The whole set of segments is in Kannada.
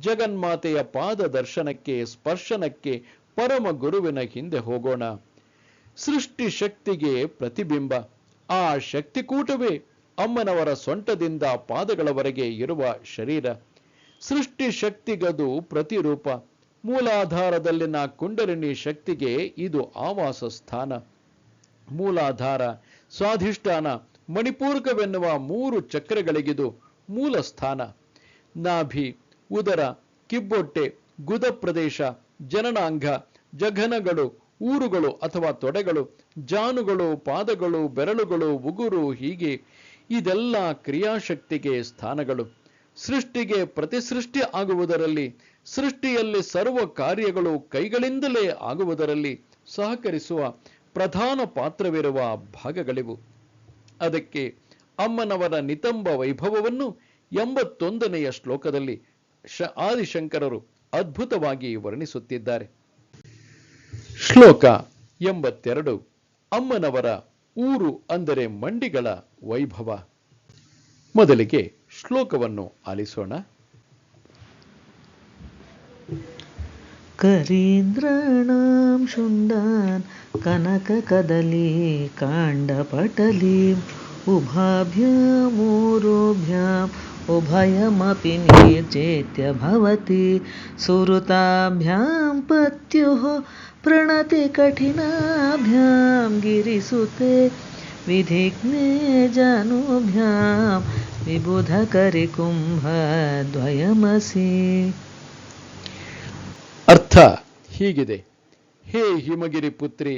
ಜಗನ್ಮಾತೆಯ ಪಾದ ದರ್ಶನಕ್ಕೆ, ಸ್ಪರ್ಶನಕ್ಕೆ, ಪರಮ ಗುರುವಿನ ಹಿಂದೆ ಹೋಗೋಣ. ಸೃಷ್ಟಿ ಶಕ್ತಿಗೆ ಪ್ರತಿಬಿಂಬ. ಆ ಶಕ್ತಿಕೂಟವೇ ಅಮ್ಮನವರ ಸೊಂಟದಿಂದ ಪಾದಗಳವರೆಗೆ ಇರುವ ಶರೀರ. ಸೃಷ್ಟಿ ಶಕ್ತಿಗದು ಪ್ರತಿರೂಪ. ಮೂಲಾಧಾರದಲ್ಲಿನ ಕುಂಡಲಿನಿ ಶಕ್ತಿಗೆ ಇದು ಆವಾಸ ಸ್ಥಾನ. ಮೂಲಾಧಾರ, ಸ್ವಾಧಿಷ್ಠಾನ, ಮಣಿಪೂರ್ಕವೆನ್ನುವ ಮೂರು ಚಕ್ರಗಳಿಗಿದು ಮೂಲ ಸ್ಥಾನ. ನಾಭಿ ಉದರ, ಕಿಬ್ಬೊಟ್ಟೆ, ಗುದ ಪ್ರದೇಶ, ಜನನಾಂಗ, ಜಘನಗಳು, ಊರುಗಳು ಅಥವಾ ತೊಡೆಗಳು, ಜಾನುಗಳು, ಪಾದಗಳು, ಬೆರಳುಗಳು, ಉಗುರು ಹೀಗೆ ಇದೆಲ್ಲ ಕ್ರಿಯಾಶಕ್ತಿಗೆ ಸ್ಥಾನಗಳು. ಸೃಷ್ಟಿಗೆ ಪ್ರತಿಸೃಷ್ಟಿ ಆಗುವುದರಲ್ಲಿ, ಸೃಷ್ಟಿಯಲ್ಲಿ ಸರ್ವ ಕಾರ್ಯಗಳು ಕೈಗಳಿಂದಲೇ ಆಗುವುದರಲ್ಲಿ ಸಹಕರಿಸುವ ಪ್ರಧಾನ ಪಾತ್ರವಿರುವ ಭಾಗಗಳಿವು. ಅದಕ್ಕೆ ಅಮ್ಮನವರ ನಿತಂಬ ವೈಭವವನ್ನು ಎಂಬತ್ತೊಂದನೆಯ ಶ್ಲೋಕದಲ್ಲಿ ಶ ಆದಿಶಂಕರರು ಅದ್ಭುತವಾಗಿ ವರ್ಣಿಸುತ್ತಿದ್ದಾರೆ. ಶ್ಲೋಕ ಎಂಬತ್ತೆರಡು. ಅಮ್ಮನವರ ಊರು ಅಂದರೆ ಮಂಡಿಗಳ ವೈಭವ. ಮೊದಲಿಗೆ ಶ್ಲೋಕವನ್ನು ಆಲಿಸೋಣ. ಕರೀಂದ್ರಣಾಂ ಶುಂಡಾನ್ ಕನಕ ಕದಲಿ ಕನಕಕದಲಿ ಉಭಾಭ್ಯ ಮೂರುಭ್ಯಾಂ उभयमपि निर्चेत्य भवति सुहृताभ्यां पत्युः प्रणतिकठिनाभ्यां गिरिसुते विधिघ्ने जानुभ्यां विबुधकरिकुम्भद्वयमसि ಅರ್ಥ ಹೀಗಿದೆ ಹೇ ಹಿಮಗಿರಿ ಪುತ್ರಿ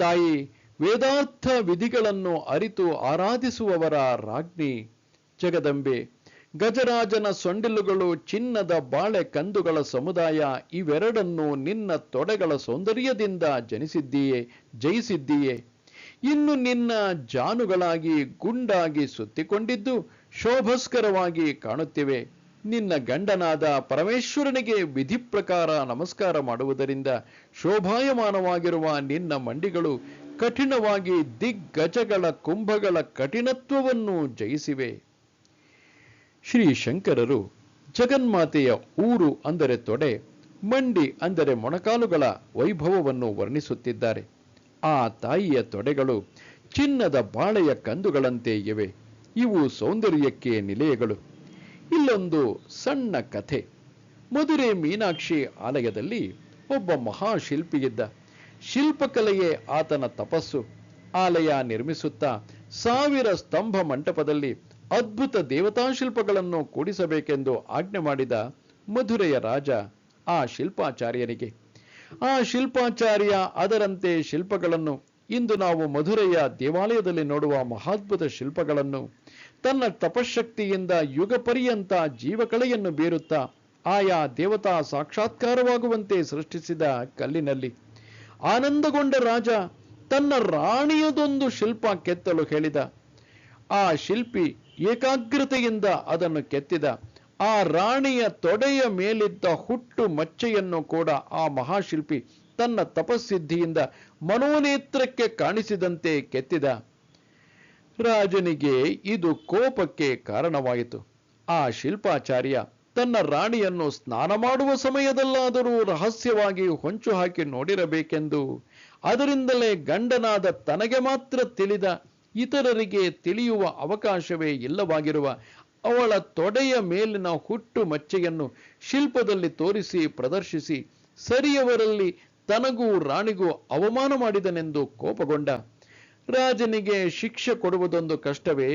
ತಾಯಿ ವೇದಾರ್ಥ ವಿಧಿಗಳನ್ನು ಅರಿತು ಆರಾಧಿಸುವವರ ರಾಜ್ಞಿ ಜಗದಂಬೆ ಗಜರಾಜನ ಸೊಂಡಿಲುಗಳು, ಚಿನ್ನದ ಬಾಳೆ ಕಂದುಗಳ ಸಮುದಾಯ ಇವೆರಡನ್ನು ನಿನ್ನ ತೊಡೆಗಳ ಸೌಂದರ್ಯದಿಂದ ಜನಿಸಿದ್ದೀಯೆ, ಜಯಿಸಿದ್ದೀಯೆ. ಇನ್ನು ನಿನ್ನ ಜಾನುಗಳಾಗಿ ಗುಂಡಾಗಿ ಸುತ್ತಿಕೊಂಡಿದ್ದು ಶೋಭಸ್ಕರವಾಗಿ ಕಾಣುತ್ತಿವೆ. ನಿನ್ನ ಗಂಡನಾದ ಪರಮೇಶ್ವರನಿಗೆ ವಿಧಿ ಪ್ರಕಾರ ನಮಸ್ಕಾರ ಮಾಡುವುದರಿಂದ ಶೋಭಾಯಮಾನವಾಗಿರುವ ನಿನ್ನ ಮಂಡಿಗಳು ಕಠಿಣವಾಗಿ ದಿಗ್ಗಜಗಳ ಕುಂಭಗಳ ಕಠಿಣತ್ವವನ್ನು ಜಯಿಸಿವೆ. ಶ್ರೀ ಶಂಕರರು ಜಗನ್ಮಾತೆಯ ಊರು ಅಂದರೆ ತೊಡೆ, ಮಂಡಿ ಅಂದರೆ ಮೊಣಕಾಲುಗಳ ವೈಭವವನ್ನು ವರ್ಣಿಸುತ್ತಿದ್ದಾರೆ. ಆ ತಾಯಿಯ ತೊಡೆಗಳು ಚಿನ್ನದ ಬಾಳೆಯ ಕಂದುಗಳಂತೆ ಇವೆ. ಇವು ಸೌಂದರ್ಯಕ್ಕೆ ನಿಲಯಗಳು. ಇಲ್ಲೊಂದು ಸಣ್ಣ ಕಥೆ. ಮಧುರೆ ಮೀನಾಕ್ಷಿ ಆಲಯದಲ್ಲಿ ಒಬ್ಬ ಮಹಾಶಿಲ್ಪಿಯಿದ್ದ. ಶಿಲ್ಪಕಲೆಯೇ ಆತನ ತಪಸ್ಸು. ಆಲಯ ನಿರ್ಮಿಸುತ್ತಾ ಸಾವಿರ ಸ್ತಂಭ ಮಂಟಪದಲ್ಲಿ ಅದ್ಭುತ ದೇವತಾ ಶಿಲ್ಪಗಳನ್ನು ಕೂಡಿಸಬೇಕೆಂದು ಆಜ್ಞೆ ಮಾಡಿದ ಮಧುರೆಯ ರಾಜ ಆ ಶಿಲ್ಪಾಚಾರ್ಯನಿಗೆ. ಆ ಶಿಲ್ಪಾಚಾರ್ಯ ಅದರಂತೆ ಶಿಲ್ಪಗಳನ್ನು ಇಂದು ನಾವು ಮಧುರೆಯ ದೇವಾಲಯದಲ್ಲಿ ನೋಡುವ ಮಹಾದ್ಭುತ ಶಿಲ್ಪಗಳನ್ನು ತನ್ನ ತಪಶಕ್ತಿಯಿಂದ ಯುಗ ಪರ್ಯಂತ ಜೀವಕಳೆಯನ್ನು ಬೀರುತ್ತಾ ಆಯಾ ದೇವತಾ ಸಾಕ್ಷಾತ್ಕಾರವಾಗುವಂತೆ ಸೃಷ್ಟಿಸಿದ ಕಲ್ಲಿನಲ್ಲಿ. ಆನಂದಗೊಂಡ ರಾಜ ತನ್ನ ರಾಣಿಯದೊಂದು ಶಿಲ್ಪ ಕೆತ್ತಲು ಹೇಳಿದ. ಆ ಶಿಲ್ಪಿ ಏಕಾಗ್ರತೆಯಿಂದ ಅದನ್ನು ಕೆತ್ತಿದ. ಆ ರಾಣಿಯ ತೊಡೆಯ ಮೇಲಿದ್ದ ಹುಟ್ಟು ಮಚ್ಚೆಯನ್ನು ಕೂಡ ಆ ಮಹಾಶಿಲ್ಪಿ ತನ್ನ ತಪಸ್ಸಿದ್ಧಿಯಿಂದ ಮನೋನೇತ್ರಕ್ಕೆ ಕಾಣಿಸಿದಂತೆ ಕೆತ್ತಿದ. ರಾಜನಿಗೆ ಇದು ಕೋಪಕ್ಕೆ ಕಾರಣವಾಯಿತು. ಆ ಶಿಲ್ಪಾಚಾರ್ಯ ತನ್ನ ರಾಣಿಯನ್ನು ಸ್ನಾನ ಮಾಡುವ ಸಮಯದಲ್ಲಾದರೂ ರಹಸ್ಯವಾಗಿ ಹೊಂಚು ಹಾಕಿ ನೋಡಿರಬೇಕೆಂದು ಅದರಿಂದಲೇ ಗಂಡನಾದ ತನಗೆ ಮಾತ್ರ ತಿಳಿದ ಇತರರಿಗೆ ತಿಳಿಯುವ ಅವಕಾಶವೇ ಇಲ್ಲವಾಗಿರುವ ಅವಳ ತೊಡೆಯ ಮೇಲಿನ ಹುಟ್ಟು ಮಚ್ಚೆಯನ್ನು ಶಿಲ್ಪದಲ್ಲಿ ತೋರಿಸಿ ಪ್ರದರ್ಶಿಸಿ ಸರಿಯವರಲ್ಲಿ ತನಗೂ ರಾಣಿಗೂ ಅವಮಾನ ಮಾಡಿದನೆಂದು ಕೋಪಗೊಂಡ. ರಾಜನಿಗೆ ಶಿಕ್ಷೆ ಕೊಡುವುದೊಂದು ಕಷ್ಟವೇ.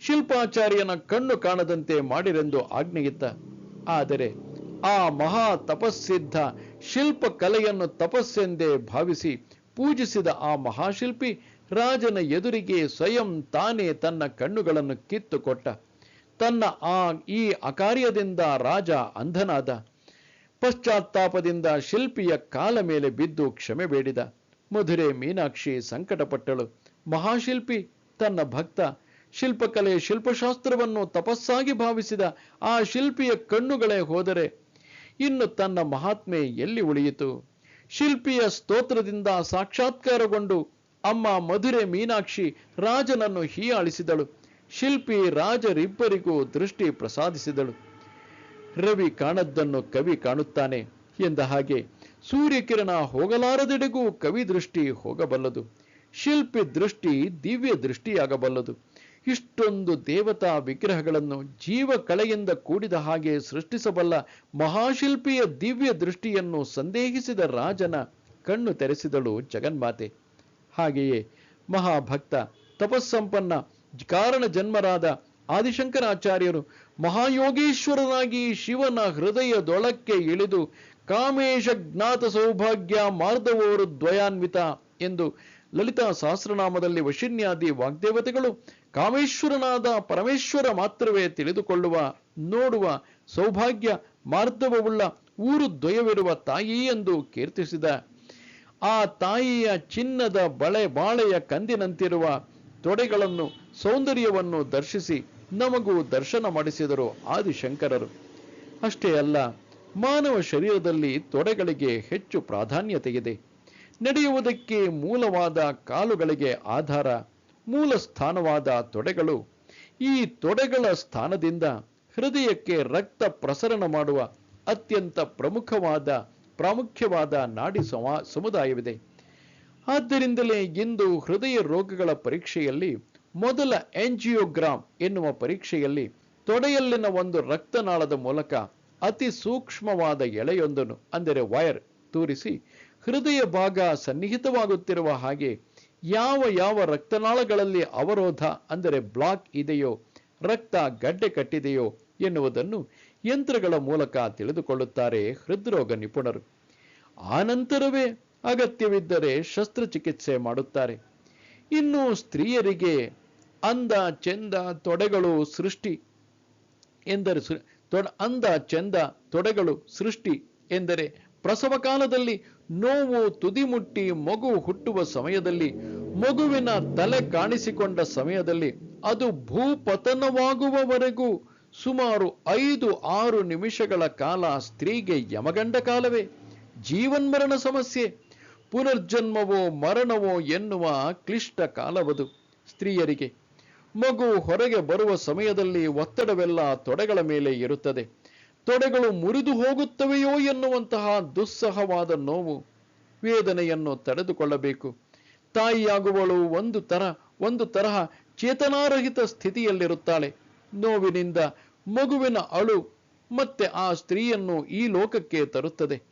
ಶಿಲ್ಪಾಚಾರ್ಯನ ಕಣ್ಣು ಕಾಣದಂತೆ ಮಾಡಿರೆಂದು ಆಜ್ಞೆಯಿದ್ದ ಆದರೆ ಆ ಮಹಾ ತಪಸ್ಸಿದ್ಧ ಶಿಲ್ಪ ಕಲೆಯನ್ನು ತಪಸ್ಸೆಂದೇ ಭಾವಿಸಿ ಪೂಜಿಸಿದ ಆ ಮಹಾಶಿಲ್ಪಿ ರಾಜನ ಎದುರಿಗೆ ಸ್ವಯಂ ತಾನೇ ತನ್ನ ಕಣ್ಣುಗಳನ್ನು ಕಿತ್ತುಕೊಟ್ಟ. ತನ್ನ ಆ, ಈ ಅಕಾರ್ಯದಿಂದ ರಾಜ ಅಂಧನಾದ. ಪಶ್ಚಾತ್ತಾಪದಿಂದ ಶಿಲ್ಪಿಯ ಕಾಲ ಮೇಲೆ ಬಿದ್ದು ಕ್ಷಮೆ ಬೇಡಿದ. ಮಧುರೆ ಮೀನಾಕ್ಷಿ ಸಂಕಟಪಟ್ಟಳು. ಮಹಾಶಿಲ್ಪಿ, ತನ್ನ ಭಕ್ತ, ಶಿಲ್ಪಕಲೆ ಶಿಲ್ಪಶಾಸ್ತ್ರವನ್ನು ತಪಸ್ಸಾಗಿ ಭಾವಿಸಿದ ಆ ಶಿಲ್ಪಿಯ ಕಣ್ಣುಗಳೇ ಹೋದರೆ ಇನ್ನು ತನ್ನ ಮಹಾತ್ಮೆ ಎಲ್ಲಿ ಉಳಿಯಿತು? ಶಿಲ್ಪಿಯ ಸ್ತೋತ್ರದಿಂದ ಸಾಕ್ಷಾತ್ಕಾರಗೊಂಡು ಅಮ್ಮ ಮಧುರೆ ಮೀನಾಕ್ಷಿ ರಾಜನನ್ನು ಹೀಯಾಳಿಸಿದಳು. ಶಿಲ್ಪಿ ರಾಜರಿಬ್ಬರಿಗೂ ದೃಷ್ಟಿ ಪ್ರಸಾದಿಸಿದಳು. ರವಿ ಕಾಣದ್ದನ್ನು ಕವಿ ಕಾಣುತ್ತಾನೆ ಎಂದ ಹಾಗೆ ಸೂರ್ಯಕಿರಣ ಹೋಗಲಾರದೆಡೆಗೂ ಕವಿ ದೃಷ್ಟಿ ಹೋಗಬಲ್ಲದು. ಶಿಲ್ಪಿ ದೃಷ್ಟಿ ದಿವ್ಯ ದೃಷ್ಟಿಯಾಗಬಲ್ಲದು. ಇಷ್ಟೊಂದು ದೇವತಾ ವಿಗ್ರಹಗಳನ್ನು ಜೀವ ಕಳೆಯಿಂದ ಕೂಡಿದ ಹಾಗೆ ಸೃಷ್ಟಿಸಬಲ್ಲ ಮಹಾಶಿಲ್ಪಿಯ ದಿವ್ಯ ದೃಷ್ಟಿಯನ್ನು ಸಂದೇಹಿಸಿದ ರಾಜನ ಕಣ್ಣು ತೆರೆಸಿದಳು ಜಗನ್ಮಾತೆ. ಹಾಗೆಯೇ ಮಹಾಭಕ್ತ ತಪಸ್ಸಂಪನ್ನ ಕಾರಣ ಜನ್ಮರಾದ ಆದಿಶಂಕರಾಚಾರ್ಯರು ಮಹಾಯೋಗೀಶ್ವರನಾಗಿ ಶಿವನ ಹೃದಯದೊಳಕ್ಕೆ ಇಳಿದು ಕಾಮೇಶ ಜ್ಞಾತ ಸೌಭಾಗ್ಯ ಮಾರ್ದವೋರು ದ್ವಯಾನ್ವಿತ ಎಂದು ಲಲಿತಾ ಸಹಸ್ರನಾಮದಲ್ಲಿ ವಶಿನ್ಯಾದಿ ವಾಗ್ದೇವತೆಗಳು ಕಾಮೇಶ್ವರನಾದ ಪರಮೇಶ್ವರ ಮಾತ್ರವೇ ತಿಳಿದುಕೊಳ್ಳುವ, ನೋಡುವ ಸೌಭಾಗ್ಯ ಮಾರ್ದವವುಳ್ಳ ಊರು ದ್ವಯವಿರುವ ತಾಯಿ ಎಂದು ಕೀರ್ತಿಸಿದ. ಆ ತಾಯಿಯ ಚಿನ್ನದ ಬಳೆ ಬಾಳೆಯ ಕಂದಿನಂತಿರುವ ತೊಡೆಗಳನ್ನು ಸೌಂದರ್ಯವನ್ನು ದರ್ಶಿಸಿ ನಮಗೂ ದರ್ಶನ ಮಾಡಿಸಿದರು ಆದಿಶಂಕರರು. ಅಷ್ಟೇ ಅಲ್ಲ, ಮಾನವ ಶರೀರದಲ್ಲಿ ತೊಡೆಗಳಿಗೆ ಹೆಚ್ಚು ಪ್ರಾಧಾನ್ಯತೆ ಇದೆ ನಡೆಯುವುದಕ್ಕೆ ಮೂಲವಾದ ಕಾಲುಗಳಿಗೆ ಆಧಾರ ಮೂಲ ಸ್ಥಾನವಾದ ತೊಡೆಗಳು. ಈ ತೊಡೆಗಳ ಸ್ಥಾನದಿಂದ ಹೃದಯಕ್ಕೆ ರಕ್ತ ಪ್ರಸರಣ ಮಾಡುವ ಅತ್ಯಂತ ಪ್ರಮುಖವಾದ ಪ್ರಾಮುಖ್ಯವಾದ ನಾಡಿ ಸಮ, ಸಮುದಾಯವಿದೆ. ಆದ್ದರಿಂದಲೇ ಇಂದು ಹೃದಯ ರೋಗಗಳ ಪರೀಕ್ಷೆಯಲ್ಲಿ ಮೊದಲ ಎಂಜಿಯೋಗ್ರಾಮ್ ಎನ್ನುವ ಪರೀಕ್ಷೆಯಲ್ಲಿ ತೊಡೆಯಲ್ಲಿನ ಒಂದು ರಕ್ತನಾಳದ ಮೂಲಕ ಅತಿ ಸೂಕ್ಷ್ಮವಾದ ಎಳೆಯೊಂದನ್ನು, ಅಂದರೆ ವೈರ್, ತೂರಿಸಿ ಹೃದಯ ಭಾಗ ಸನ್ನಿಹಿತವಾಗುತ್ತಿರುವ ಹಾಗೆ ಯಾವ ಯಾವ ರಕ್ತನಾಳಗಳಲ್ಲಿ ಅವರೋಧ, ಅಂದರೆ ಬ್ಲಾಕ್ ಇದೆಯೋ, ರಕ್ತ ಗಡ್ಡೆ ಕಟ್ಟಿದೆಯೋ ಎನ್ನುವುದನ್ನು ಯಂತ್ರಗಳ ಮೂಲಕ ತಿಳಿದುಕೊಳ್ಳುತ್ತಾರೆ ಹೃದ್ರೋಗ ನಿಪುಣರು. ಆನಂತರವೇ ಅಗತ್ಯವಿದ್ದರೆ ಶಸ್ತ್ರಚಿಕಿತ್ಸೆ ಮಾಡುತ್ತಾರೆ. ಇನ್ನು ಸ್ತ್ರೀಯರಿಗೆ ಅಂದ ಚೆಂದ ತೊಡೆಗಳು ಸೃಷ್ಟಿ ಎಂದರೆ ಅಂದ ಚೆಂದ ತೊಡೆಗಳು ಸೃಷ್ಟಿ ಎಂದರೆ ಪ್ರಸವ ಕಾಲದಲ್ಲಿ ನೋವು ತುದಿಮುಟ್ಟಿ ಮಗು ಹುಟ್ಟುವ ಸಮಯದಲ್ಲಿ ಮಗುವಿನ ತಲೆ ಕಾಣಿಸಿಕೊಂಡ ಸಮಯದಲ್ಲಿ ಅದು ಭೂಪತನವಾಗುವವರೆಗೂ ಸುಮಾರು ಐದು ಆರು ನಿಮಿಷಗಳ ಕಾಲ ಸ್ತ್ರೀಗೆ ಯಮಗಂಡ ಕಾಲವೇ. ಜೀವನ್ಮರಣ ಸಮಸ್ಯೆ. ಪುನರ್ಜನ್ಮವೋ ಮರಣವೋ ಎನ್ನುವ ಕ್ಲಿಷ್ಟ ಕಾಲವದು ಸ್ತ್ರೀಯರಿಗೆ. ಮಗು ಹೊರಗೆ ಬರುವ ಸಮಯದಲ್ಲಿ ಒತ್ತಡವೆಲ್ಲ ತೊಡೆಗಳ ಮೇಲೆ ಇರುತ್ತದೆ. ತೊಡೆಗಳು ಮುರಿದು ಹೋಗುತ್ತವೆಯೋ ಎನ್ನುವಂತಹ ದುಸ್ಸಹವಾದ ನೋವು ವೇದನೆಯನ್ನು ತಡೆದುಕೊಳ್ಳಬೇಕು. ತಾಯಿಯಾಗುವಳು ಒಂದು ತರ ಒಂದು ತರಹ ಚೇತನಾರಹಿತ ಸ್ಥಿತಿಯಲ್ಲಿರುತ್ತಾಳೆ. ನೋವಿನಿಂದ ಮಗುವಿನ ಅಳು ಮತ್ತೆ ಆ ಸ್ತ್ರೀಯನ್ನು ಈ ಲೋಕಕ್ಕೆ ತರುತ್ತದೆ.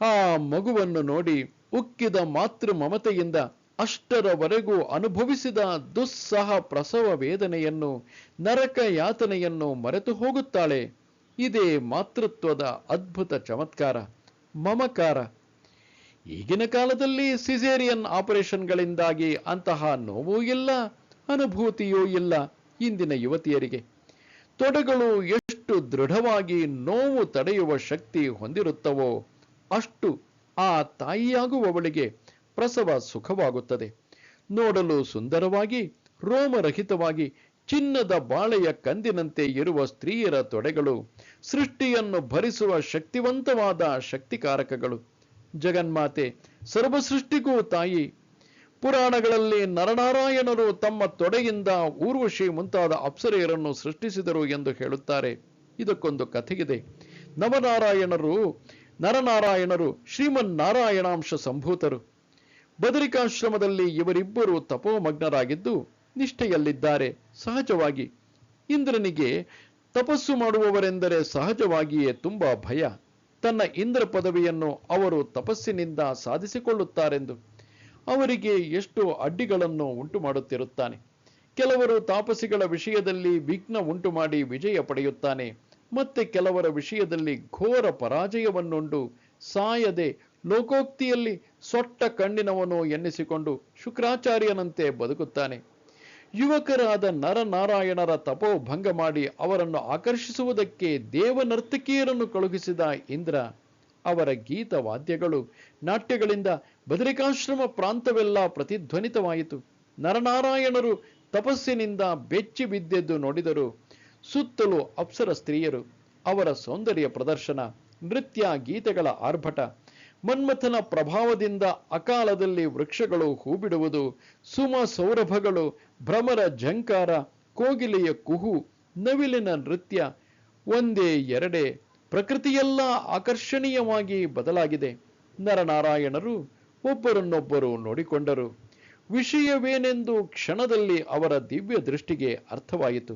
ಆ ಮಗುವನ್ನು ನೋಡಿ ಉಕ್ಕಿದ ಮಾತೃ ಮಮತೆಯಿಂದ ಅಷ್ಟರವರೆಗೂ ಅನುಭವಿಸಿದ ದುಸ್ಸಹ ಪ್ರಸವ ವೇದನೆಯನ್ನು, ನರಕ ಯಾತನೆಯನ್ನು ಮರೆತು ಹೋಗುತ್ತಾಳೆ. ಇದೇ ಮಾತೃತ್ವದ ಅದ್ಭುತ ಚಮತ್ಕಾರ, ಮಮಕಾರ. ಈಗಿನ ಕಾಲದಲ್ಲಿ ಸಿಸೇರಿಯನ್ ಆಪರೇಷನ್ಗಳಿಂದಾಗಿ ಅಂತಹ ನೋವೂ ಇಲ್ಲ, ಅನುಭೂತಿಯೂ ಇಲ್ಲ. ಇಂದಿನ ಯುವತಿಯರಿಗೆ. ತೊಡೆಗಳು ಎಷ್ಟು ದೃಢವಾಗಿ ನೋವು ತಡೆಯುವ ಶಕ್ತಿ ಹೊಂದಿರುತ್ತವೋ ಅಷ್ಟು ಆ ತಾಯಿಯಾಗುವವಳಿಗೆ ಪ್ರಸವ ಸುಖವಾಗುತ್ತದೆ. ನೋಡಲು ಸುಂದರವಾಗಿ, ರೋಮರಹಿತವಾಗಿ, ಚಿನ್ನದ ಬಾಳೆಯ ಕಂದಿನಂತೆ ಇರುವ ಸ್ತ್ರೀಯರ ತೊಡೆಗಳು ಸೃಷ್ಟಿಯನ್ನು ಭರಿಸುವ ಶಕ್ತಿವಂತವಾದ ಶಕ್ತಿಕಾರಕಗಳು. ಜಗನ್ಮಾತೆ, ಸರ್ವಸೃಷ್ಟಿಗೂ ತಾಯಿ ಪುರಾಣಗಳಲ್ಲಿ ನರನಾರಾಯಣರು ತಮ್ಮ ತೊಡೆಯಿಂದ ಊರ್ವಶಿ ಮುಂತಾದ ಅಪ್ಸರೆಯರನ್ನು ಸೃಷ್ಟಿಸಿದರು ಎಂದು ಹೇಳುತ್ತಾರೆ. ಇದಕ್ಕೊಂದು ಕಥೆಯಿದೆ. ನವನಾರಾಯಣರು, ನರನಾರಾಯಣರು ಶ್ರೀಮನ್ ನಾರಾಯಣಾಂಶ ಸಂಭೂತರು. ಬದರಿಕಾಶ್ರಮದಲ್ಲಿ ಇವರಿಬ್ಬರು ತಪೋಮಗ್ನರಾಗಿದ್ದು ನಿಷ್ಠೆಯಲ್ಲಿದ್ದಾರೆ. ಸಹಜವಾಗಿ ಇಂದ್ರನಿಗೆ ತಪಸ್ಸು ಮಾಡುವವರೆಂದರೆ ಸಹಜವಾಗಿಯೇ ತುಂಬಾ ಭಯ. ತನ್ನ ಇಂದ್ರ ಪದವಿಯನ್ನು ಅವರು ತಪಸ್ಸಿನಿಂದ ಸಾಧಿಸಿಕೊಳ್ಳುತ್ತಾರೆಂದು ಅವರಿಗೆ ಎಷ್ಟು ಅಡ್ಡಿಗಳನ್ನು ಉಂಟು ಮಾಡುತ್ತಿರುತ್ತಾನೆ. ಕೆಲವರು ತಾಪಸಿಗಳ ವಿಷಯದಲ್ಲಿ ವಿಘ್ನ ಉಂಟು ಮಾಡಿ ವಿಜಯ ಪಡೆಯುತ್ತಾನೆ. ಮತ್ತೆ ಕೆಲವರ ವಿಷಯದಲ್ಲಿ ಘೋರ ಪರಾಜಯವನ್ನುಂಡು ಸಾಯದೆ ಲೋಕೋಕ್ತಿಯಲ್ಲಿ ಸೊಟ್ಟ ಕಣ್ಣಿನವನು ಎನ್ನಿಸಿಕೊಂಡು ಶುಕ್ರಾಚಾರ್ಯನಂತೆ ಬದುಕುತ್ತಾನೆ. ಯುವಕರಾದ ನರನಾರಾಯಣರ ತಪೋ ಭಂಗ ಮಾಡಿ ಅವರನ್ನು ಆಕರ್ಷಿಸುವುದಕ್ಕೆ ದೇವನರ್ತಕಿಯರನ್ನು ಕಳುಹಿಸಿದ ಇಂದ್ರ ಅವರ ಗೀತ ವಾದ್ಯಗಳು ನಾಟ್ಯಗಳಿಂದ ಬದರಿಕಾಶ್ರಮ ಪ್ರಾಂತವೆಲ್ಲ ಪ್ರತಿಧ್ವನಿತವಾಯಿತು. ನರನಾರಾಯಣರು ತಪಸ್ಸಿನಿಂದ ಬೆಚ್ಚಿ ಬಿದ್ದೆದ್ದು ನೋಡಿದರು. ಸುತ್ತಲೂ ಅಪ್ಸರ ಸ್ತ್ರೀಯರು, ಅವರ ಸೌಂದರ್ಯ ಪ್ರದರ್ಶನ, ನೃತ್ಯ, ಗೀತೆಗಳ ಆರ್ಭಟ, ಮನ್ಮಥನ ಪ್ರಭಾವದಿಂದ ಅಕಾಲದಲ್ಲಿ ವೃಕ್ಷಗಳು ಹೂಬಿಡುವುದು, ಸುಮ ಸೌರಭಗಳು, ಭ್ರಮರ ಝಂಕಾರ, ಕೋಗಿಲೆಯ ಕುಹು, ನವಿಲಿನ ನೃತ್ಯ, ಒಂದೇ ಎರಡೇ ಪ್ರಕೃತಿಯೆಲ್ಲ ಆಕರ್ಷಣೀಯವಾಗಿ ಬದಲಾಗಿದೆ. ನರನಾರಾಯಣರು ಒಬ್ಬರನ್ನೊಬ್ಬರು ನೋಡಿಕೊಂಡರು. ವಿಷಯವೇನೆಂದು ಕ್ಷಣದಲ್ಲಿ ಅವರ ದಿವ್ಯ ದೃಷ್ಟಿಗೆ ಅರ್ಥವಾಯಿತು.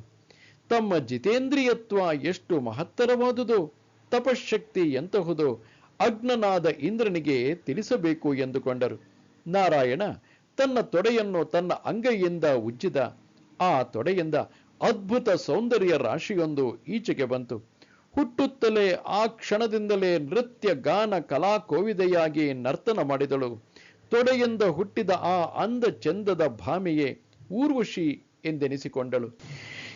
ತಮ್ಮ ಜಿತೇಂದ್ರಿಯತ್ವ ಎಷ್ಟು ಮಹತ್ತರವಾದುದು ತಪಶಕ್ತಿ ಎಂತಹುದು ಅಗ್ನನಾದ ಇಂದ್ರನಿಗೆ ತಿಳಿಸಬೇಕು ಎಂದುಕೊಂಡರು. ನಾರಾಯಣ ತನ್ನ ತೊಡೆಯನ್ನು ತನ್ನ ಅಂಗೈಯಿಂದ ಉಜ್ಜಿದ. ಆ ತೊಡೆಯಿಂದ ಅದ್ಭುತ ಸೌಂದರ್ಯ ರಾಶಿಯೊಂದು ಈಚೆಗೆ ಬಂತು. ಹುಟ್ಟುತ್ತಲೇ ಆ ಕ್ಷಣದಿಂದಲೇ ನೃತ್ಯ ಗಾನ ಕಲಾ ಕೋವಿದೆಯಾಗಿ ನರ್ತನ ಮಾಡಿದಳು. ತೊಡೆಯಿಂದ ಹುಟ್ಟಿದ ಆ ಅಂದ ಚಂದದ ಭಾಮೆಯೇ ಊರ್ವಶಿ ಎಂದೆನಿಸಿಕೊಂಡಳು.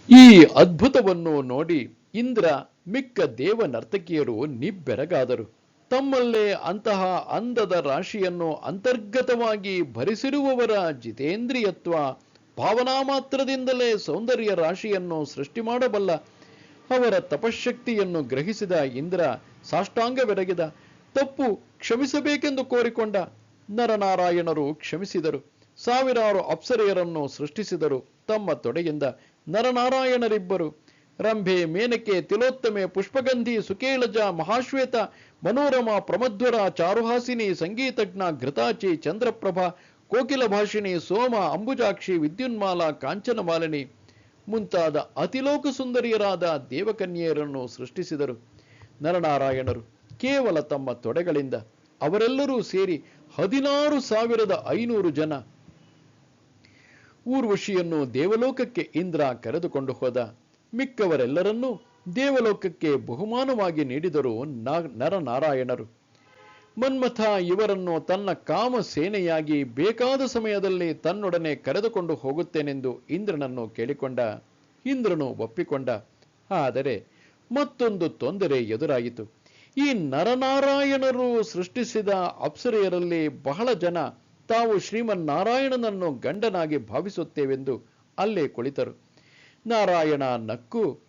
ಈ ಅದ್ಭುತವನ್ನು ನೋಡಿ ಇಂದ್ರ ಮಿಕ್ಕ ದೇವ ನರ್ತಕಿಯರು ನಿಬ್ಬೆರಗಾದರು. ತಮ್ಮಲ್ಲೇ ಅಂತಹ ಅಂದದ ರಾಶಿಯನ್ನು ಅಂತರ್ಗತವಾಗಿ ಭರಿಸಿರುವವರ ಜಿತೇಂದ್ರಿಯತ್ವ ಭಾವನಾ ಮಾತ್ರದಿಂದಲೇ ಸೌಂದರ್ಯ ರಾಶಿಯನ್ನು ಸೃಷ್ಟಿ ಮಾಡಬಲ್ಲ ಅವರ ತಪಶಕ್ತಿಯನ್ನು ಗ್ರಹಿಸಿದ ಇಂದ್ರ ಸಾಷ್ಟಾಂಗವೆರಗಿದ, ತಪ್ಪು ಕ್ಷಮಿಸಬೇಕೆಂದು ಕೋರಿಕೊಂಡ ನರನಾರಾಯಣರು ಕ್ಷಮಿಸಿದರು. ಸಾವಿರಾರು ಅಪ್ಸರೆಯರನ್ನು ಸೃಷ್ಟಿಸಿದರು. ತಮ್ಮ ತೊಡೆಯಿಂದ ನರನಾರಾಯಣರಿಬ್ಬರು. ರಂಭೆ ಮೇನಕೆ, ತಿಲೋತ್ತಮೆ, ಪುಷ್ಪಗಂಧಿ ಸುಕೇಳಜ ಮಹಾಶ್ವೇತ, ಮನೋರಮ, ಪ್ರಮಧ್ವರ, ಚಾರುಹಾಸಿನಿ, ಸಂಗೀತಜ್ಞ, ಘೃತಾಚಿ, ಚಂದ್ರಪ್ರಭಾ ಕೋಕಿಲ ಭಾಷಿಣಿ ಸೋಮ, ಅಂಬುಜಾಕ್ಷಿ, ವಿದ್ಯುನ್ಮಾಲ, ಕಾಂಚನಮಾಲಿನಿ ಮುಂತಾದ ಅತಿಲೋಕ ಸುಂದರಿಯರಾದ ದೇವಕನ್ಯೆಯರನ್ನು ಸೃಷ್ಟಿಸಿದರು. ನರನಾರಾಯಣರು ಕೇವಲ ತಮ್ಮ ತೊಡೆಗಳಿಂದ ಅವರೆಲ್ಲರೂ ಸೇರಿ ಹದಿನಾರು ಸಾವಿರದ ಐನೂರು ಜನ. ಊರ್ವಶಿಯನ್ನು ದೇವಲೋಕಕ್ಕೆ ಇಂದ್ರ ಕರೆದುಕೊಂಡು ಹೋದ. ಮಿಕ್ಕವರೆಲ್ಲರನ್ನೂ ದೇವಲೋಕಕ್ಕೆ ಬಹುಮಾನವಾಗಿ ನೀಡಿದರು ನರನಾರಾಯಣರು. ಮನ್ಮಥ ಇವರನ್ನು ತನ್ನ ಕಾಮ ಸೇನೆಯಾಗಿ ಬೇಕಾದ ಸಮಯದಲ್ಲಿ ತನ್ನೊಡನೆ ಕರೆದುಕೊಂಡು ಹೋಗುತ್ತೇನೆಂದು ಇಂದ್ರನನ್ನು ಕೇಳಿಕೊಂಡ. ಇಂದ್ರನು ಒಪ್ಪಿಕೊಂಡ. ಆದರೆ ಮತ್ತೊಂದು ತೊಂದರೆ ಎದುರಾಯಿತು. ಈ ನರನಾರಾಯಣರು ಸೃಷ್ಟಿಸಿದ ಅಪ್ಸರೆಯರಲ್ಲಿ ಬಹಳ ಜನ ತಾವು ಶ್ರೀಮನ್ನಾರಾಯಣನನ್ನು ಗಂಡನಾಗಿ ಭಾವಿಸುತ್ತೇವೆಂದು ಅಲ್ಲೇ ಕುಳಿತರು. ನಾರಾಯಣ ನಕ್ಕು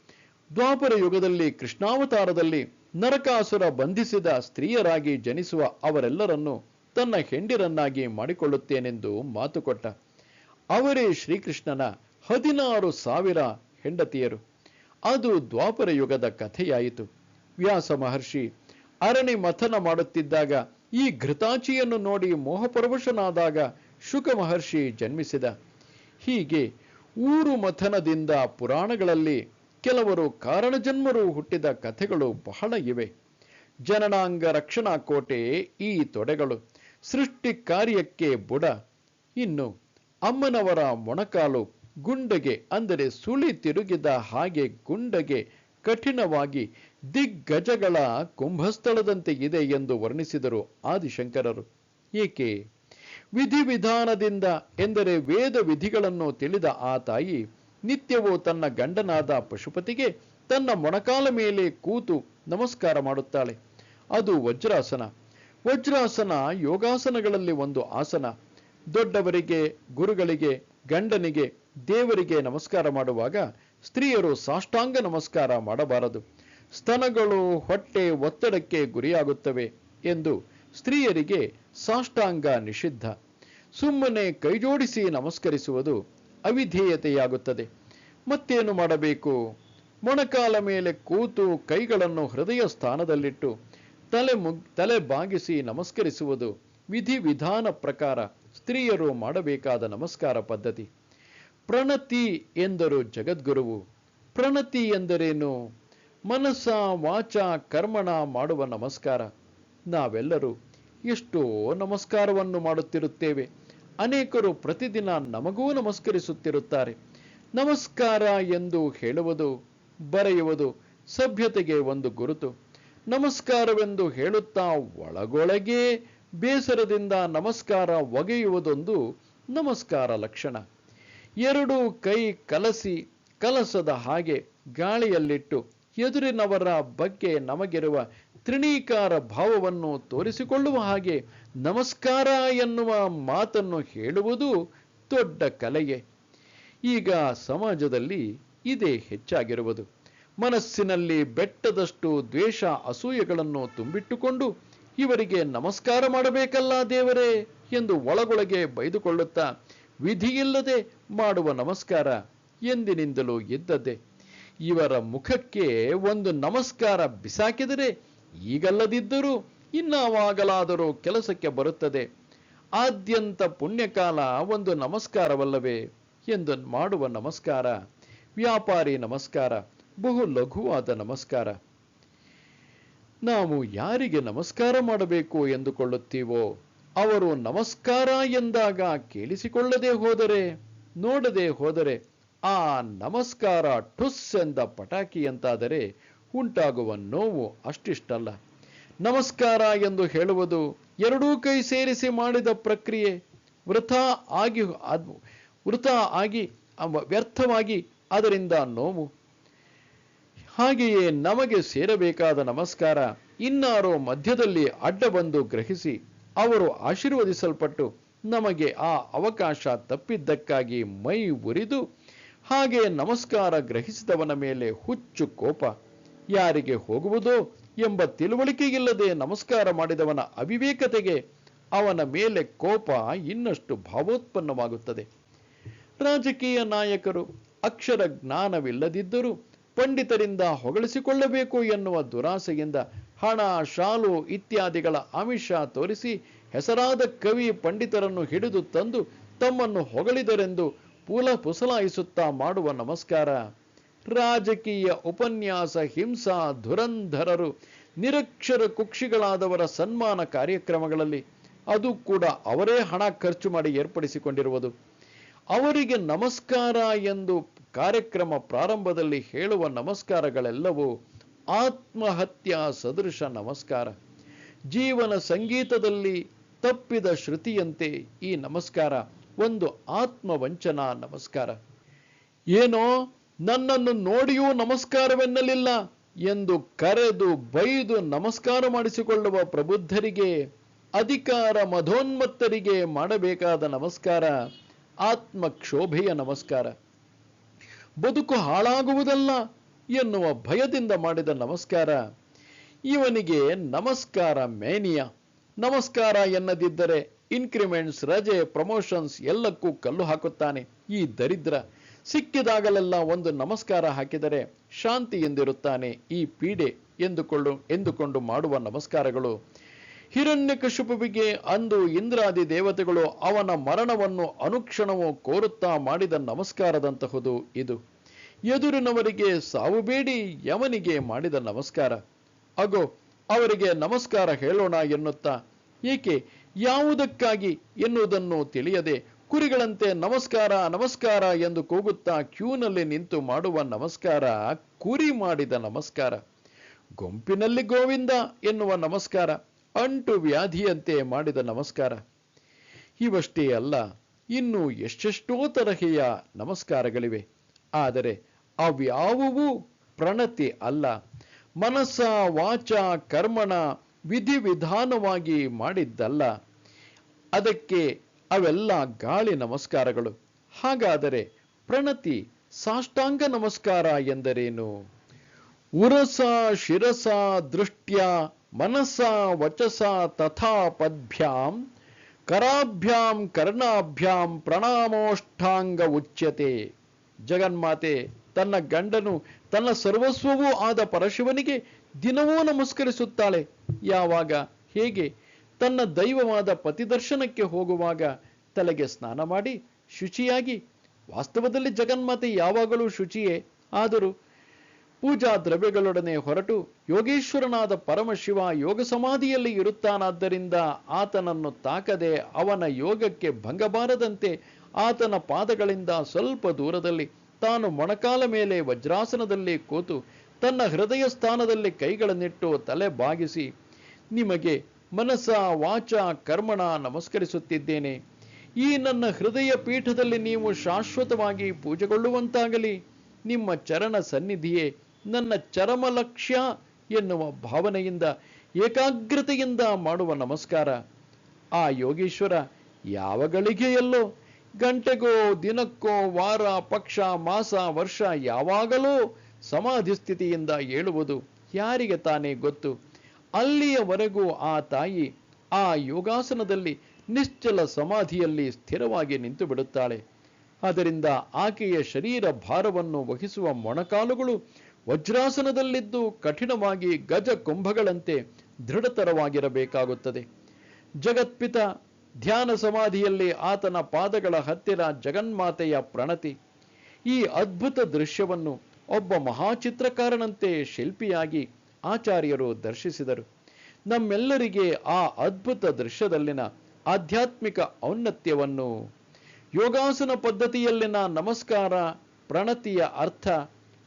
ದ್ವಾಪರ ಯುಗದಲ್ಲಿ ಕೃಷ್ಣಾವತಾರದಲ್ಲಿ ನರಕಾಸುರ ಬಂಧಿಸಿದ ಸ್ತ್ರೀಯರಾಗಿ ಜನಿಸುವ ಅವರೆಲ್ಲರನ್ನು ತನ್ನ ಹೆಂಡಿರನ್ನಾಗಿ ಮಾಡಿಕೊಳ್ಳುತ್ತೇನೆಂದು ಮಾತುಕೊಟ್ಟ. ಅವರೇ ಶ್ರೀಕೃಷ್ಣನ ಹದಿನಾರು ಸಾವಿರ ಹೆಂಡತಿಯರು. ಅದು ದ್ವಾಪರ ಯುಗದ ಕಥೆಯಾಯಿತು. ವ್ಯಾಸ ಮಹರ್ಷಿ ಅರಣಿ ಮಥನ ಮಾಡುತ್ತಿದ್ದಾಗ ಈ ಘೃತಾಚಿಯನ್ನು ನೋಡಿ ಮೋಹಪರವಶನಾದಾಗ ಶುಕ ಮಹರ್ಷಿ ಜನ್ಮಿಸಿದ. ಹೀಗೆ ಊರು ಮಥನದಿಂದ ಪುರಾಣಗಳಲ್ಲಿ ಕೆಲವರು ಕಾರಣಜನ್ಮರು ಹುಟ್ಟಿದ ಕಥೆಗಳು ಬಹಳ ಇವೆ. ಜನನಾಂಗ ರಕ್ಷಣಾ ಕೋಟೆ ಈ ತೊಡೆಗಳು, ಸೃಷ್ಟಿ ಕಾರ್ಯಕ್ಕೆ ಬುಡ. ಇನ್ನು ಅಮ್ಮನವರ ಮೊಣಕಾಲು ಗುಂಡಗೆ, ಅಂದರೆ ಸುಳಿ ತಿರುಗಿದ ಹಾಗೆ ಗುಂಡಗೆ ಕಠಿಣವಾಗಿ ದಿಗ್ಗಜಗಳ ಕುಂಭಸ್ಥಳದಂತೆ ಇದೆ ಎಂದು ವರ್ಣಿಸಿದರು ಆದಿಶಂಕರರು. ಏಕೆ? ವಿಧಿವಿಧಾನದಿಂದ, ಎಂದರೆ ವೇದ ವಿಧಿಗಳನ್ನು ತಿಳಿದ ಆ ತಾಯಿ ನಿತ್ಯವೂ ತನ್ನ ಗಂಡನಾದ ಪಶುಪತಿಗೆ ತನ್ನ ಮೊಣಕಾಲ ಮೇಲೆ ಕೂತು ನಮಸ್ಕಾರ ಮಾಡುತ್ತಾಳೆ. ಅದು ವಜ್ರಾಸನ. ವಜ್ರಾಸನ ಯೋಗಾಸನಗಳಲ್ಲಿ ಒಂದು ಆಸನ. ದೊಡ್ಡವರಿಗೆ, ಗುರುಗಳಿಗೆ, ಗಂಡನಿಗೆ, ದೇವರಿಗೆ ನಮಸ್ಕಾರ ಮಾಡುವಾಗ ಸ್ತ್ರೀಯರು ಸಾಷ್ಟಾಂಗ ನಮಸ್ಕಾರ ಮಾಡಬಾರದು. ಸ್ತನಗಳು ಹೊಟ್ಟೆ ಒತ್ತಡಕ್ಕೆ ಗುರಿಯಾಗುತ್ತವೆ ಎಂದು ಸ್ತ್ರೀಯರಿಗೆ ಸಾಷ್ಟಾಂಗ ನಿಷಿದ್ಧ. ಸುಮ್ಮನೆ ಕೈಜೋಡಿಸಿ ನಮಸ್ಕರಿಸುವುದು ಅವಿಧೇಯತೆಯಾಗುತ್ತದೆ. ಮತ್ತೇನು ಮಾಡಬೇಕು? ಮೊಣಕಾಲ ಮೇಲೆ ಕೂತು ಕೈಗಳನ್ನು ಹೃದಯ ಸ್ಥಾನದಲ್ಲಿಟ್ಟು ತಲೆ ಮುಗ್ ತಲೆ ಬಾಗಿಸಿ ನಮಸ್ಕರಿಸುವುದು ವಿಧಿವಿಧಾನ ಪ್ರಕಾರ ಸ್ತ್ರೀಯರು ಮಾಡಬೇಕಾದ ನಮಸ್ಕಾರ ಪದ್ಧತಿ. ಪ್ರಣತಿ ಎಂದರು ಜಗದ್ಗುರುವು. ಪ್ರಣತಿ ಎಂದರೇನು? ಮನಸ ವಾಚ, ಕರ್ಮಣ ಮಾಡುವ ನಮಸ್ಕಾರ. ನಾವೆಲ್ಲರೂ ಎಷ್ಟೋ ನಮಸ್ಕಾರವನ್ನು ಮಾಡುತ್ತಿರುತ್ತೇವೆ. ಅನೇಕರು ಪ್ರತಿದಿನ ನಮಗೂ ನಮಸ್ಕರಿಸುತ್ತಿರುತ್ತಾರೆ. ನಮಸ್ಕಾರ ಎಂದು ಹೇಳುವುದು, ಬರೆಯುವುದು ಸಭ್ಯತೆಗೆ ಒಂದು ಗುರುತು. ನಮಸ್ಕಾರವೆಂದು ಹೇಳುತ್ತಾ ಒಳಗೊಳಗೆ ಬೇಸರದಿಂದ ನಮಸ್ಕಾರ ಒಗೆಯುವುದೊಂದು ನಮಸ್ಕಾರ ಲಕ್ಷಣ. ಎರಡು ಕೈ ಕಲಸಿ ಕಲಸದ ಹಾಗೆ ಗಾಳಿಯಲ್ಲಿಟ್ಟು ಎದುರಿನವರ ಬಗ್ಗೆ ನಮಗಿರುವ ತ್ರಿಣೀಕಾರ ಭಾವವನ್ನು ತೋರಿಸಿಕೊಳ್ಳುವ ಹಾಗೆ ನಮಸ್ಕಾರ ಎನ್ನುವ ಮಾತನ್ನು ಹೇಳುವುದು ದೊಡ್ಡ ಕಲೆಯೇ. ಈಗ ಸಮಾಜದಲ್ಲಿ ಇದೇ ಹೆಚ್ಚಾಗಿರುವುದು. ಮನಸ್ಸಿನಲ್ಲಿ ಬೆಟ್ಟದಷ್ಟು ದ್ವೇಷ ಅಸೂಯೆಗಳನ್ನು ತುಂಬಿಟ್ಟುಕೊಂಡು ಇವರಿಗೆ ನಮಸ್ಕಾರ ಮಾಡಬೇಕಲ್ಲ ದೇವರೇ ಎಂದು ಒಳಗೊಳಗೆ ಬೈದುಕೊಳ್ಳುತ್ತಾ ವಿಧಿಯಿಲ್ಲದೆ ಮಾಡುವ ನಮಸ್ಕಾರ ಎಂದಿನಿಂದಲೂ ಇದ್ದದ್ದೇ ಇವರ ಮುಖಕ್ಕೆ ಒಂದು ನಮಸ್ಕಾರ ಬಿಸಾಕಿದರೆ ಈಗಲ್ಲದಿದ್ದರೂ ಇನ್ನಾವಾಗಲಾದರೂ ಕೆಲಸಕ್ಕೆ ಬರುತ್ತದೆ. ಆದ್ಯಂತ ಪುಣ್ಯಕಾಲ ಒಂದು ನಮಸ್ಕಾರವಲ್ಲವೇ ಎಂದು ಮಾಡುವ ನಮಸ್ಕಾರ, ವ್ಯಾಪಾರಿ ನಮಸ್ಕಾರ, ಬಹು ಲಘುವಾದ ನಮಸ್ಕಾರ. ನಾವು ಯಾರಿಗೆ ನಮಸ್ಕಾರ ಮಾಡಬೇಕು ಎಂದುಕೊಳ್ಳುತ್ತೀವೋ, ಅವರು ನಮಸ್ಕಾರ ಎಂದಾಗ ಕೇಳಿಸಿಕೊಳ್ಳದೆ ಹೋದರೆ, ನೋಡದೆ ಹೋದರೆ, ಆ ನಮಸ್ಕಾರ ಠುಸ್ ಎಂದ ಪಟಾಕಿಯಂತಾದರೆ ಉಂಟಾಗುವ ನೋವು ಅಷ್ಟಿಷ್ಟಲ್ಲ. ನಮಸ್ಕಾರ ಎಂದು ಹೇಳುವುದು ಎರಡೂ ಕೈ ಸೇರಿಸಿ ಮಾಡಿದ ಪ್ರಕ್ರಿಯೆ. ವೃಥ ಆಗಿ ವೃಥಾ ಆಗಿ ವ್ಯರ್ಥವಾಗಿ ಅದರಿಂದ ನೋವು. ಹಾಗೆಯೇ ನಮಗೆ ಸೇರಬೇಕಾದ ನಮಸ್ಕಾರ ಇನ್ನಾರೋ ಮಧ್ಯದಲ್ಲಿ ಅಡ್ಡ ಬಂದು ಗ್ರಹಿಸಿ ಅವರು ಆಶೀರ್ವದಿಸಲ್ಪಟ್ಟು ನಮಗೆ ಆ ಅವಕಾಶ ತಪ್ಪಿದ್ದಕ್ಕಾಗಿ ಮೈ ಉರಿದು ಹಾಗೆ ನಮಸ್ಕಾರ ಗ್ರಹಿಸಿದವನ ಮೇಲೆ ಹುಚ್ಚು ಕೋಪ. ಯಾರಿಗೆ ಹೋಗುವುದೋ ಎಂಬ ತಿಳುವಳಿಕೆಯಿಲ್ಲದೆ ನಮಸ್ಕಾರ ಮಾಡಿದವನ ಅವಿವೇಕತೆಗೆ ಅವನ ಮೇಲೆ ಕೋಪ ಇನ್ನಷ್ಟು ಭಾವೋತ್ಪನ್ನವಾಗುತ್ತದೆ. ರಾಜಕೀಯ ನಾಯಕರು ಅಕ್ಷರ ಜ್ಞಾನವಿಲ್ಲದಿದ್ದರೂ ಪಂಡಿತರಿಂದ ಹೊಗಳಿಸಿಕೊಳ್ಳಬೇಕು ಎನ್ನುವ ದುರಾಸೆಯಿಂದ ಹಣ, ಶಾಲು ಇತ್ಯಾದಿಗಳ ಆಮಿಷ ತೋರಿಸಿ ಹೆಸರಾದ ಕವಿ ಪಂಡಿತರನ್ನು ಹಿಡಿದು ತಂದು ತಮ್ಮನ್ನು ಹೊಗಳಿದರೆಂದು ಪೂಲ ಪುಸಲಾಯಿಸುತ್ತಾ ಮಾಡುವ ನಮಸ್ಕಾರ. ರಾಜಕೀಯ ಉಪನ್ಯಾಸ, ಹಿಂಸಾ ಧುರಂಧರರು ನಿರಕ್ಷರ ಕುಕ್ಷಿಗಳಾದವರ ಸನ್ಮಾನ ಕಾರ್ಯಕ್ರಮಗಳಲ್ಲಿ ಅದು ಕೂಡ ಅವರೇ ಹಣ ಖರ್ಚು ಮಾಡಿ ಏರ್ಪಡಿಸಿಕೊಂಡಿರುವುದು. ಅವರಿಗೆ ನಮಸ್ಕಾರ ಎಂದು ಕಾರ್ಯಕ್ರಮ ಪ್ರಾರಂಭದಲ್ಲಿ ಹೇಳುವ ನಮಸ್ಕಾರಗಳೆಲ್ಲವೂ ಆತ್ಮಹತ್ಯಾ ಸದೃಶ ನಮಸ್ಕಾರ. ಜೀವನ ಸಂಗೀತದಲ್ಲಿ ತಪ್ಪಿದ ಶ್ರುತಿಯಂತೆ ಈ ನಮಸ್ಕಾರ ಒಂದು ಆತ್ಮವಂಚನಾ ನಮಸ್ಕಾರ. ಏನೋ ನನ್ನನ್ನು ನೋಡಿಯೂ ನಮಸ್ಕಾರವೆನ್ನಲಿಲ್ಲ ಎಂದು ಕರೆದು ಬೈದು ನಮಸ್ಕಾರ ಮಾಡಿಸಿಕೊಳ್ಳುವ ಪ್ರಬುದ್ಧರಿಗೆ, ಅಧಿಕಾರ ಮಧೋನ್ಮತ್ತರಿಗೆ ಮಾಡಬೇಕಾದ ನಮಸ್ಕಾರ, ಆತ್ಮಕ್ಷೋಭೆಯ ನಮಸ್ಕಾರ. ಬದುಕು ಹಾಳಾಗುವುದಲ್ಲ ಎನ್ನುವ ಭಯದಿಂದ ಮಾಡಿದ ನಮಸ್ಕಾರ. ಇವನಿಗೆ ನಮಸ್ಕಾರ ಮೇನಿಯ. ನಮಸ್ಕಾರ ಎನ್ನದಿದ್ದರೆ ಇನ್ಕ್ರಿಮೆಂಟ್ಸ್ ರಜೆ ಪ್ರಮೋಷನ್ಸ್ ಎಲ್ಲಕ್ಕೂ ಕಲ್ಲು ಹಾಕುತ್ತಾನೆ. ಈ ದರಿದ್ರ ಸಿಕ್ಕಿದಾಗಲೆಲ್ಲ ಒಂದು ನಮಸ್ಕಾರ ಹಾಕಿದರೆ ಶಾಂತಿ ಎಂದಿರುತ್ತಾನೆ ಈ ಪೀಡೆ ಎಂದುಕೊಳ್ಳು, ಎಂದುಕೊಂಡು ಮಾಡುವ ನಮಸ್ಕಾರಗಳು. ಹಿರಣ್ಯಕಶುಪುವಿಗೆ ಅಂದು ಇಂದ್ರಾದಿ ದೇವತೆಗಳು ಅವನ ಮರಣವನ್ನು ಅನುಕ್ಷಣವೂ ಕೋರುತ್ತಾ ಮಾಡಿದ ನಮಸ್ಕಾರದಂತಹುದು ಇದು. ಎದುರಿನವರಿಗೆ ಸಾವು ಬೇಡಿ, ಯಮನಿಗೆ ಮಾಡಿದ ನಮಸ್ಕಾರ. ಅಗೋ, ಅವರಿಗೆ ನಮಸ್ಕಾರ ಹೇಳೋಣ ಎನ್ನುತ್ತಾ, ಏಕೆ, ಯಾವುದಕ್ಕಾಗಿ ಎನ್ನುವುದನ್ನು ತಿಳಿಯದೆ ಕುರಿಗಳಂತೆ ನಮಸ್ಕಾರ ನಮಸ್ಕಾರ ಎಂದು ಕೂಗುತ್ತಾ ಕ್ಯೂನಲ್ಲಿ ನಿಂತು ಮಾಡುವ ನಮಸ್ಕಾರ, ಕುರಿ ಮಾಡಿದ ನಮಸ್ಕಾರ. ಗುಂಪಿನಲ್ಲಿ ಗೋವಿಂದ ಎನ್ನುವ ನಮಸ್ಕಾರ, ಅಂಟು ವ್ಯಾಧಿಯಂತೆ ಮಾಡಿದ ನಮಸ್ಕಾರ. ಇವಷ್ಟೇ ಅಲ್ಲ, ಇನ್ನು ಎಷ್ಟೆಷ್ಟೋ ತರಹೆಯ ನಮಸ್ಕಾರಗಳಿವೆ. ಆದರೆ ಅವ್ಯಾವುವು ಪ್ರಣತಿ ಅಲ್ಲ. ಮನಸ್ಸ, ವಾಚ, ಕರ್ಮಣ, ವಿಧಿವಿಧಾನವಾಗಿ ಮಾಡಿದ್ದಲ್ಲ. ಅದಕ್ಕೆ ಅವೆಲ್ಲ ಗಾಳಿ ನಮಸ್ಕಾರಗಳು. ಹಾಗಾದರೆ ಪ್ರಣತಿ ಸಾಷ್ಟಾಂಗ ನಮಸ್ಕಾರ ಎಂದರೇನು? ಉರಸ, ಶಿರಸ, ದೃಷ್ಟ್ಯ, ಮನಸ, ವಚಸ ತಥಾ ಪದ್ಭ್ಯಾಂ ಕರಾಭ್ಯಾಂ, ಕರ್ಣಾಭ್ಯಾಂ ಪ್ರಣಾಮೋಷ್ಠಾಂಗ ಉಚ್ಯತೆ. ಜಗನ್ಮಾತೆ, ತನ್ನ ಗಂಡನು ತನ್ನ ಸರ್ವಸ್ವವೂ ಆದ ಪರಶಿವನಿಗೆ ದಿನವೂ ನಮಸ್ಕರಿಸುತ್ತಾಳೆ. ಯಾವಾಗ? ಹೇಗೆ? ತನ್ನ ದೈವವಾದ ಪತಿದರ್ಶನಕ್ಕೆ ಹೋಗುವಾಗ ತಲೆಗೆ ಸ್ನಾನ ಮಾಡಿ ಶುಚಿಯಾಗಿ. ವಾಸ್ತವದಲ್ಲಿ ಜಗನ್ಮಾತೆ ಯಾವಾಗಲೂ ಶುಚಿಯೇ. ಆದರೂ ಪೂಜಾ ದ್ರವ್ಯಗಳೊಡನೆ ಹೊರಟು ಯೋಗೇಶ್ವರನಾದ ಪರಮಶಿವ ಯೋಗ ಸಮಾಧಿಯಲ್ಲಿ ಇರುತ್ತಾನಾದ್ದರಿಂದ ಆತನನ್ನು ತಾಕದೆ ಅವನ ಯೋಗಕ್ಕೆ ಭಂಗಬಾರದಂತೆ ಆತನ ಪಾದಗಳಿಂದ ಸ್ವಲ್ಪ ದೂರದಲ್ಲಿ ತಾನು ಮೊಣಕಾಲ ಮೇಲೆ ವಜ್ರಾಸನದಲ್ಲಿ ಕೂತು ತನ್ನ ಹೃದಯ ಸ್ಥಾನದಲ್ಲಿ ಕೈಗಳನ್ನಿಟ್ಟು ತಲೆ ಬಾಗಿಸಿ, ನಿಮಗೆ ಮನಸ್ಸ, ವಾಚ, ಕರ್ಮಣ ನಮಸ್ಕರಿಸುತ್ತಿದ್ದೇನೆ. ಈ ನನ್ನ ಹೃದಯ ಪೀಠದಲ್ಲಿ ನೀವು ಶಾಶ್ವತವಾಗಿ ಪೂಜೆಗೊಳ್ಳುವಂತಾಗಲಿ. ನಿಮ್ಮ ಚರಣ ಸನ್ನಿಧಿಯೇ ನನ್ನ ಚರಮ ಲಕ್ಷ್ಯ ಎನ್ನುವ ಭಾವನೆಯಿಂದ, ಏಕಾಗ್ರತೆಯಿಂದ ಮಾಡುವ ನಮಸ್ಕಾರ. ಆ ಯೋಗೀಶ್ವರ, ಯಾವ ಗಳಿಗೆಯಲ್ಲೋ ಗಂಟೆಗೋ, ದಿನಕ್ಕೋ, ವಾರ, ಪಕ್ಷ, ಮಾಸ, ವರ್ಷ, ಯಾವಾಗಲೂ ಸಮಾಧಿ ಸ್ಥಿತಿಯಿಂದ ಏಳುವುದು ಯಾರಿಗೆ ತಾನೇ ಗೊತ್ತು? ಅಲ್ಲಿಯವರೆಗೂ ಆ ತಾಯಿ ಆ ಯೋಗಾಸನದಲ್ಲಿ ನಿಶ್ಚಲ ಸಮಾಧಿಯಲ್ಲಿ ಸ್ಥಿರವಾಗಿ ನಿಂತು ಬಿಡುತ್ತಾಳೆ ಅದರಿಂದ ಆಕೆಯ ಶರೀರ ಭಾರವನ್ನು ವಹಿಸುವ ಮೊಣಕಾಲುಗಳು ವಜ್ರಾಸನದಲ್ಲಿದ್ದು ಕಠಿಣವಾಗಿ ಗಜ ಕುಂಭಗಳಂತೆ ದೃಢತರವಾಗಿರಬೇಕಾಗುತ್ತದೆ. ಜಗತ್ಪಿತ ಧ್ಯಾನ ಸಮಾಧಿಯಲ್ಲಿ ಆತನ ಪಾದಗಳ ಹತ್ತಿರ ಜಗನ್ಮಾತೆಯ ಪ್ರಣತಿ. ಈ ಅದ್ಭುತ ದೃಶ್ಯವನ್ನು ಒಬ್ಬ ಮಹಾಚಿತ್ರಕಾರನಂತೆ ಶಿಲ್ಪಿಯಾಗಿ ಆಚಾರ್ಯರು ದರ್ಶಿಸಿದರು. ನಮ್ಮೆಲ್ಲರಿಗೆ ಆ ಅದ್ಭುತ ದೃಶ್ಯದಲ್ಲಿನ ಆಧ್ಯಾತ್ಮಿಕ ಔನ್ನತ್ಯವನ್ನು, ಯೋಗಾಸನ ಪದ್ಧತಿಯಲ್ಲಿನ ನಮಸ್ಕಾರ, ಪ್ರಣತಿಯ ಅರ್ಥ,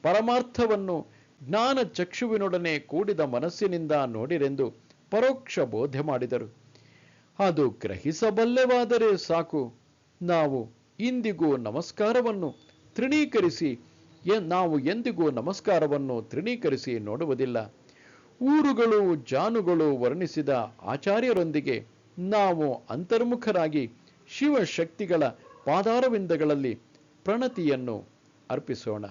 ಪರಮಾರ್ಥವನ್ನು ಜ್ಞಾನ ಚಕ್ಷುವಿನೊಡನೆ ಕೂಡಿದ ಮನಸ್ಸಿನಿಂದ ನೋಡಿರೆಂದು ಪರೋಕ್ಷ ಬೋಧೆ ಮಾಡಿದರು. ಅದು ಗ್ರಹಿಸಬಲ್ಲೆವಾದರೆ ಸಾಕು. ನಾವು ಇಂದಿಗೂ ನಮಸ್ಕಾರವನ್ನು ತೃಣೀಕರಿಸಿ ನಾವು ಎಂದಿಗೂ ನಮಸ್ಕಾರವನ್ನು ತೃಣೀಕರಿಸಿ ನೋಡುವುದಿಲ್ಲ. ಊರುಗಳು, ಜಾನುಗಳು ವರ್ಣಿಸಿದ ಆಚಾರ್ಯರೊಂದಿಗೆ ನಾವು ಅಂತರ್ಮುಖರಾಗಿ ಶಿವಶಕ್ತಿಗಳ ಪಾದಾರವಿಂದಗಳಲ್ಲಿ ಪ್ರಣತಿಯನ್ನು ಅರ್ಪಿಸೋಣ.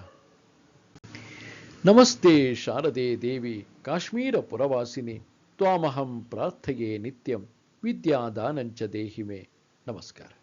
ನಮಸ್ತೆ ಶಾರದೆ ದೇವಿ ಕಾಶ್ಮೀರ ಪುರವಾಸಿನಿ, ತ್ವಾಮಹಂ ಪ್ರಾರ್ಥೆಯೇ ನಿತ್ಯಂ ವಿದ್ಯಾದಾನಂಚ ದೇಹಿಮೆ. ನಮಸ್ಕಾರ.